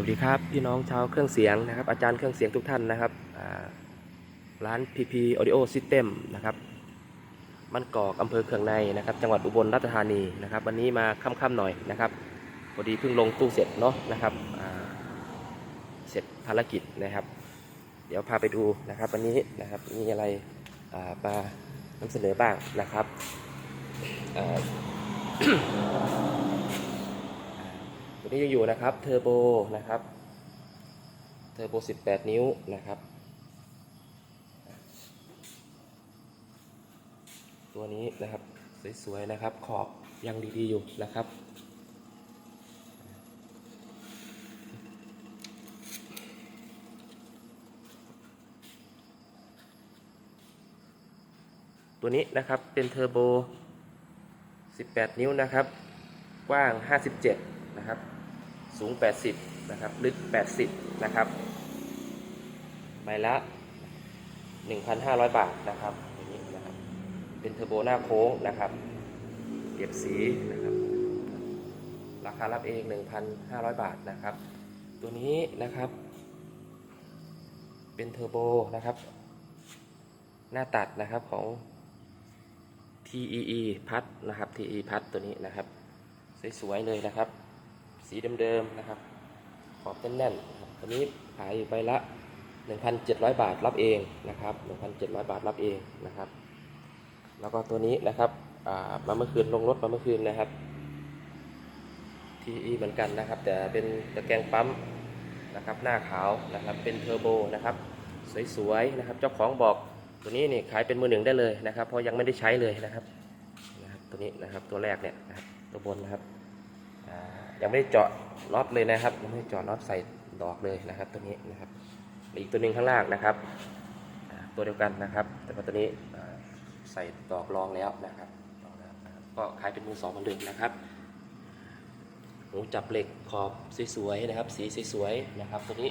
วัสดีครับพี่น้องชาวเครื่องเสียงนะครับ อาจารย์เครื่องเสียงทุกท่านนะครับร้าน PP Audio System นะครับมันกอกอำเภอเคืองในนะครับ จังหวัดอุบลราชธานีนะครับ วันนี้มาค่ำๆหน่อยนะครับพอดีเพิ่งลงตู้เสร็จเนาะนะครับเสร็จภารกิจนะครับ เดี๋ยวพาไปดูนะครับ วันนี้นะครับมีอะไรมานำเสนอบ้างนะครับ ตัวนี้ยังอยู่นะครับเทอร์โบนะครับเทอร์โบ 18 นิ้วนะครับ ตัวนี้นะครับสวยๆนะครับขอบยังดีๆอยู่นะครับตัวนี้นะครับเป็นเทอร์โบ 18 นิ้วนะครับ กว้าง 57 นะครับ สูง 80 นะครับ ลึก 80 นะครับ ใบละ 1,500 บาทนะครับอย่างนี้นะครับ เป็นเทอร์โบหน้าโค้งนะครับเก็บสีนะครับ ราคารับเอง 1,500 บาทนะครับ ตัวนี้นะครับ เป็นเทอร์โบนะครับ หน้าตัดนะครับของ TEE พัดนะครับ TEE พัดตัวนี้นะครับ สวยๆเลยนะครับ สีเดิมๆนะครับ ขอบแน่นๆนะครับตัวนี้ขายอยู่ใบละ 1,700 บาทรับเองนะครับ 1,700 บาทรับเองนะครับ แล้วก็ตัวนี้นะครับมาเมื่อคืนลงรถมาเมื่อคืนนะครับ TE เหมือนกันนะครับ แต่เป็นตะแกรงปั๊มนะครับ หน้าขาวนะครับ เป็นเทอร์โบนะครับ สวยๆนะครับ เจ้าของบอกตัวนี้นี่ขายเป็นมือหนึ่งได้เลยนะครับ เพราะยังไม่ได้ใช้เลยนะครับนะครับ ตัวนี้นะครับตัวแรกเนี่ยนะครับตัวบนนะครับอ่า ยังไม่ได้เจาะน็อตเลยนะครับยังไม่ได้เจาะน็อตใส่ดอกเลยนะครับ ตัวนี้นะครับอีกตัวหนึ่งข้างล่างนะครับ ตัวเดียวกันนะครับ แต่ว่าตัวนี้ใส่ดอกรองแล้วนะครับก็ขายเป็นมือสองเหมือนเดิมนะครับหูจับเหล็กขอบสวยๆนะครับ สีสวยๆนะครับ ตัวนี้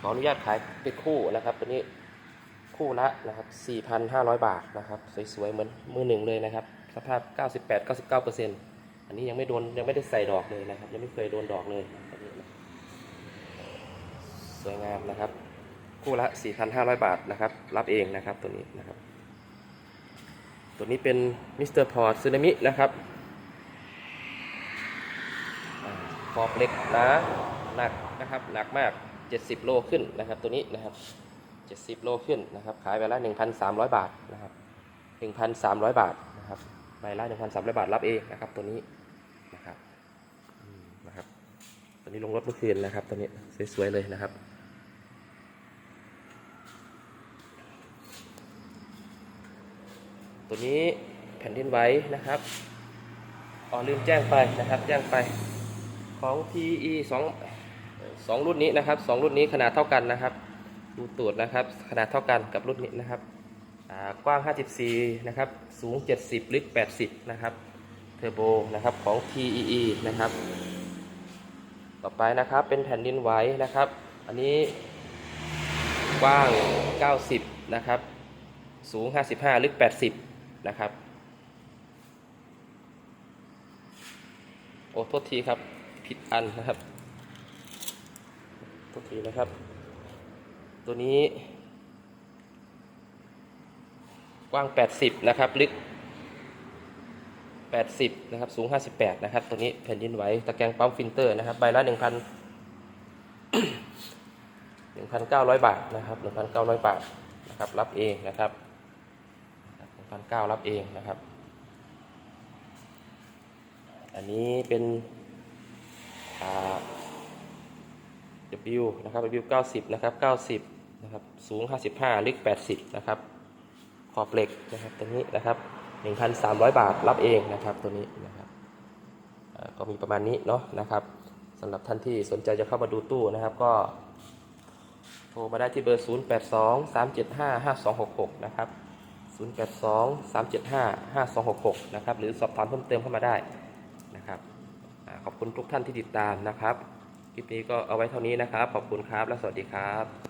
ขออนุญาตขายเป็นคู่นะครับตัวนี้ คู่ละนะครับ4,500 บาทนะครับ สวยๆ เหมือนมือหนึ่งเลยนะครับ สภาพ 98-99%อันนี้ยังไม่โดนยังไม่ได้ใส่ดอกเลยนะครับ ยังไม่เคยโดนดอกเลยนนสวยงามนะครับ คู่ละ 4,500 บาทนะครับ รับเองนะครับตัวนี้นะครับ ตัวนี้เป็นมิสเตอร์พอร์ตซึนามินะครับอ่าขอบเล็กนาหนักนะครับหนักมาก 70 โลขึ้นนะครับตัวนี้นะครับ 70 โลขึ้นนะครับ ขายไปละ 1,300 บาทนะครับ 1,300 บาทนะครับใบละ 1,300 บาทรับเองนะครับ ตัวนี้นะครับนะครับ ตัวนี้ลงรถเมื่อคืนนะครับ ตัวนี้สวยๆเลยนะครับตัวนี้แผ่นดินไหวนะครับอ๋อลืมแจ้งไปนะครับ แจ้งไปของ TE 2สองรุ่นนี้นะครับสองรุ่นนี้ขนาดเท่ากันนะครับ ดูตูดนะครับ ขนาดเท่ากันกับรุ่นนี้นะครับกว้าง 54 นะครับ สูง 70 ลึก 80 นะครับ เทอร์โบนะครับของ TEE นะครับ ต่อไปนะครับเป็นแผ่นดินไหวนะครับ อันนี้กว้าง 90 นะครับ สูง 55 ลึก 80 นะครับ โอ้โทษทีครับ ผิดอันนะครับตัวทีนะครับ ตัวนี้ กว้าง 80 นะครับ ลึก 80 นะครับ สูง 58 นะครับ ตัวนี้แผ่นดินไหวตะแกรงปั๊มฟิลเตอร์นะครับ ใบละ 1,000 1,900 บาทนะครับ 1,900 บาทนะครับ รับเองนะครับ1,900รับเองนะครับ อันนี้เป็นอ่า W นะครับ W 90 นะครับ 90 นะครับ สูง 55 ลึก 80 นะครับ ขอบเหล็กนะครับ ตัวนี้นะครับ 1,300 บาทรับเองนะครับ ตัวนี้นะครับก็มีประมาณนี้เนาะนะครับสำหรับท่านที่สนใจจะเข้ามาดูตู้นะครับก็ โทรมาได้ที่เบอร์ 082 375 5266 นะครับ 082 375 5266 นะครับ หรือสอบถามเพิ่มเติมเข้ามาได้นะครับขอบคุณทุกท่านที่ติดตามนะครับ คลิปนี้ก็เอาไว้เท่านี้นะครับ ขอบคุณครับ และสวัสดีครับ